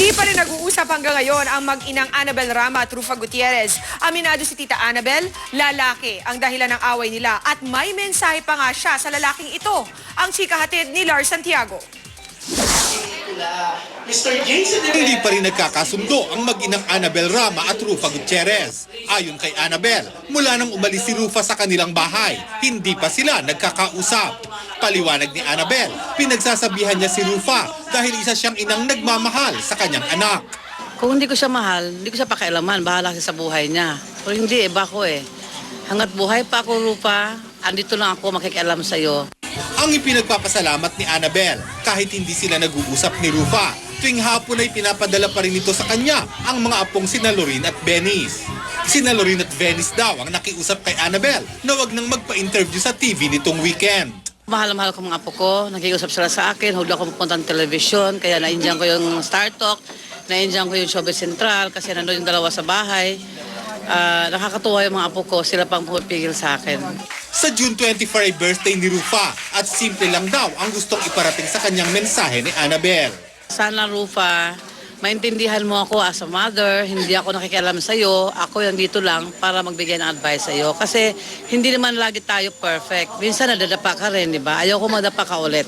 Hindi pa rin nag-uusap hanggang ngayon ang mag-inang Annabel Rama at Rufa Gutierrez. Aminado si Tita Annabel, lalaki ang dahilan ng away nila at may mensahe pa nga siya sa lalaking ito, ang chikahatid ni Lars Santiago. Mr. Jason Hindi pa rin nagkakasundo ang mag-inang Annabel Rama at Rufa Gutierrez. Ayon kay Annabel, mula nang umalis si Rufa sa kanilang bahay, hindi pa sila nagkakausap. Paliwanag ni Annabel, pinagsasabihan niya si Rufa dahil isa siyang inang nagmamahal sa kanyang anak. Kung hindi ko siya mahal, hindi ko siya pakialaman. Bahala siya sa buhay niya. Pero hindi, iba ko eh. Hanggat buhay pa ako, Rupa, andito lang ako makikialam sa'yo. Ang ipinagpapasalamat ni Annabel kahit hindi sila nag-uusap ni Rufa. Tuwing hapon ay pinapadala pa rin ito sa kanya ang mga apong sina Lorin at Venice. Sina Lorin at Venice daw ang nakiusap kay Annabel na wag nang magpa-interview sa TV nitong weekend. Mahal mahal ko mga apo ko, nakikiusap sila sa akin, huwag ako pupunta ng television, kaya na-enjoy ko yung Star Talk, na-enjoy ko yung Showbiz Central, kasi nandun yung dalawa sa bahay. Ah, nakakatuwa yung mga apo ko, sila pang pumipigil sa akin. Sa June 24 ay birthday ni Rufa at simple lang daw ang gustong iparating sa kanyang mensahe ni Annabel. Sana, Rufa, maintindihan mo ako as a mother, hindi ako nakikialam sa'yo, ako yung dito lang para magbigay ng advice sa'yo. Kasi hindi naman lagi tayo perfect. Minsan nadadapa ka rin, di ba? Ayaw ko madapa ka ulit.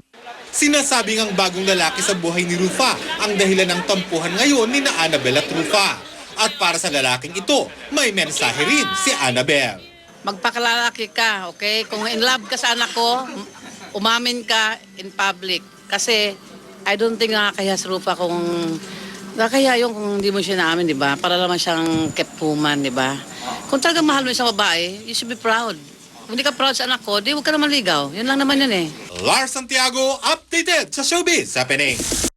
Sinasabing ang bagong lalaki sa buhay ni Rufa ang dahilan ng tampuhan ngayon ni na Annabel at Rufa. At para sa lalaking ito, may mensahe rin si Annabel. Magpakalalaki ka, okay? Kung in love ka sa anak ko, um- umamin ka in public. Kasi I don't think nakakaya sa Rufa kung nakakaya yung kung hindi mo siya naamin, di ba? Para naman siyang kept woman, di ba? Kung talagang mahal mo isang babae, you should be proud. Kung hindi ka proud sa anak ko, di huwag ka naman ligaw. Yun lang naman yun eh. Lars Santiago, updated sa Showbiz Happening.